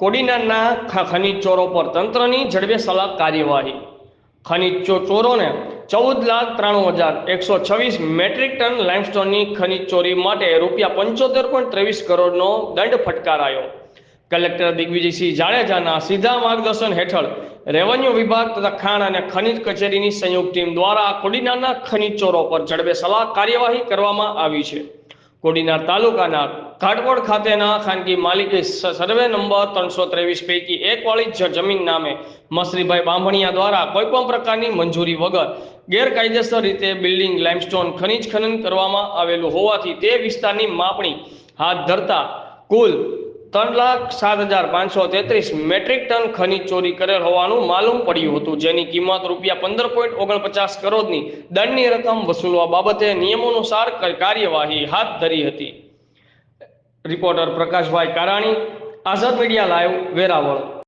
કોડીનારના ખનીજ ચોરો પર તંત્રની જડબે સલાહ કાર્યવાહી. ખનીજ ચોરોને ચૌદ લાખ ત્રાણું હજાર એકસો છવ્વીસ મેટ્રિક ટન લાઇમસ્ટોનની ખનીજ ચોરી માટે રૂપિયા પંચોતેર પોઈન્ટ ત્રેવીસ કરોડનો દંડ ફટકારાયો. કલેક્ટર દિગ્વિજયસિંહ જાડેજાના સીધા માર્ગદર્શન હેઠળ રેવન્યુ વિભાગ તથા ખાણ અને ખનીજ કચેરીની સંયુક્ત ટીમ દ્વારા કોડીનારના ખનીજ ચોરો પર ઝડપે સલાહ કાર્યવાહી કરવામાં આવી છે. કોડીનાર તાલુકાના ઘાટકોડ ખાતેના ખાનગી માલિકે સર્વે નંબર ત્રણસો ત્રેવીસ પૈકી એક વાળી જમીન નામે મસરીભાઈ બાંભણિયા દ્વારા કોઈપણ પ્રકારની મંજૂરી વગર ગેરકાયદેસર રીતે બિલ્ડિંગ લાઇમસ્ટોન ખનીજ ખનન કરવામાં આવેલું હોવાથી તે વિસ્તારની માપણી હાથ ધરતા કુલ ત્રણ લાખ સાત હજાર પાંચસો તેત્રીસ મેટ્રિક ટન ખનીજ ચોરી કરેલ હોવાનું માલુમ પડ્યું હતું, જેની કિંમત રૂપિયા પંદર પોઈન્ટ ઓગણપચાસ કરોડની દંડની રકમ વસૂલવા બાબતે નિયમોનુસાર કાર્યવાહી હાથ ધરી હતી. Reporter Prakashbhai Karani, Azad media live, Veraval.